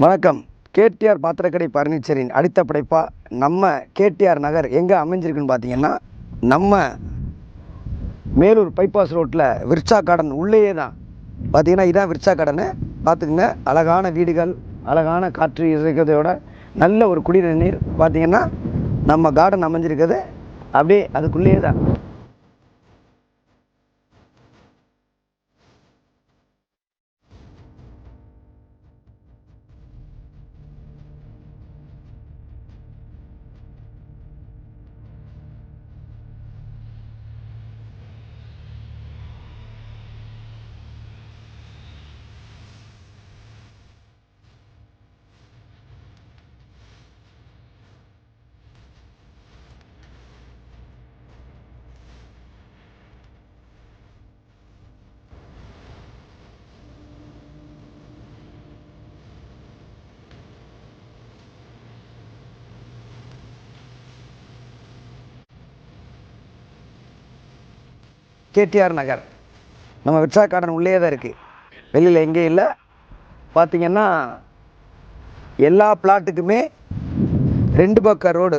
வணக்கம். கேடிஆர் பாத்திரக்கடை பர்னிச்சரின் அடுத்த படைப்பாக நம்ம கேடிஆர் நகர் எங்கே அமைஞ்சிருக்குன்னு பார்த்தீங்கன்னா நம்ம மேலூர் பைபாஸ் ரோட்டில் விர்ச்சா கார்டன் உள்ளேயே தான் பார்த்தீங்கன்னா இதான் விர்ச்சா கார்டனு பார்த்துக்குங்க அழகான வீடுகள் அழகான காற்று இருக்கிறதோட நல்ல ஒரு குடிநீர் பார்த்தீங்கன்னா நம்ம கார்டன் அமைஞ்சிருக்குது. அப்படியே அதுக்குள்ளேயே தான் கேடிஆர் நகர். நம்ம விட்சா கார்டன் உள்ளே தான் இருக்குது வெளியில் எங்கேயும் இல்லை. பார்த்திங்கன்னா எல்லா பிளாட்டுக்குமே ரெண்டு பக்கம் ரோடு.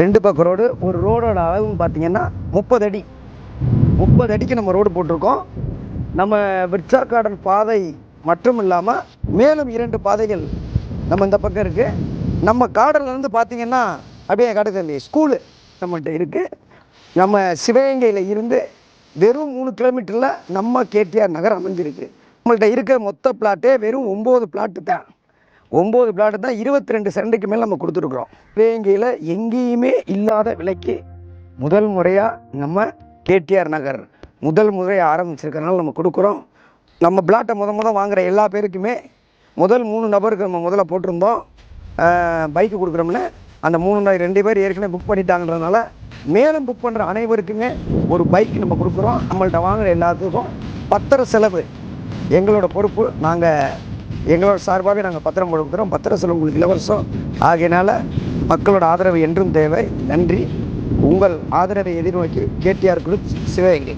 ரெண்டு பக்கம் ரோடு ஒரு ரோடோட அளவுன்னு பார்த்தீங்கன்னா முப்பது அடி. முப்பது அடிக்கு நம்ம ரோடு போட்டிருக்கோம். நம்ம விட்சா கார்டன் பாதை மட்டும் இல்லாமல் மேலும் இரண்டு பாதைகள் நம்ம இந்த பக்கம் இருக்குது நம்ம கார்டன்லேருந்து பார்த்தீங்கன்னா அப்படியே கடற்கரை ஸ்கூலு நம்மகிட்ட இருக்குது நம்ம சிவகங்கையில் இருந்து வெறும் மூணு கிலோமீட்டரில் நம்ம கேடிஆர் நகர் அமைஞ்சிருக்கு. நம்மள்கிட்ட இருக்க மொத்த பிளாட்டே வெறும் ஒம்பது பிளாட்டு தான். ஒம்பது பிளாட்டு தான் இருபத்தி ரெண்டு சென்ட்டுக்கு மேலே நம்ம கொடுத்துருக்குறோம். சிவகங்கையில் எங்கேயுமே இல்லாத விலைக்கு முதல் முறையாக நம்ம கேடிஆர் நகர் முதல் முறையாக ஆரம்பிச்சிருக்கறனால நம்ம கொடுக்குறோம். நம்ம பிளாட்டை முத முத வாங்குற எல்லா பேருக்குமே முதல் மூணு நபருக்கு நம்ம முதல்ல போட்டிருந்தோம். பைக்கு கொடுக்குறோம்னு. அந்த மூணு நாள் ரெண்டு பேர் ஏற்கனவே புக் பண்ணிட்டாங்கன்றதுனால மேலும் புக் பண்ணுற அனைவருக்குமே ஒரு பைக் நம்ம கொடுக்குறோம். நம்மள்ட்ட வாங்குற எல்லாத்துக்கும் பத்திர செலவு. எங்களோட பொறுப்பு நாங்கள் எங்களோட சார்பாகவே நாங்கள் பத்திரம் கொடுக்குறோம். பத்திர செலவு உங்களுக்கு இலவசம். ஆகையினால மக்களோட ஆதரவு என்றும் தேவை. நன்றி. உங்கள் ஆதரவை எதிர்நோக்கி கேடிஆர் குரூப் சிவகங்கை.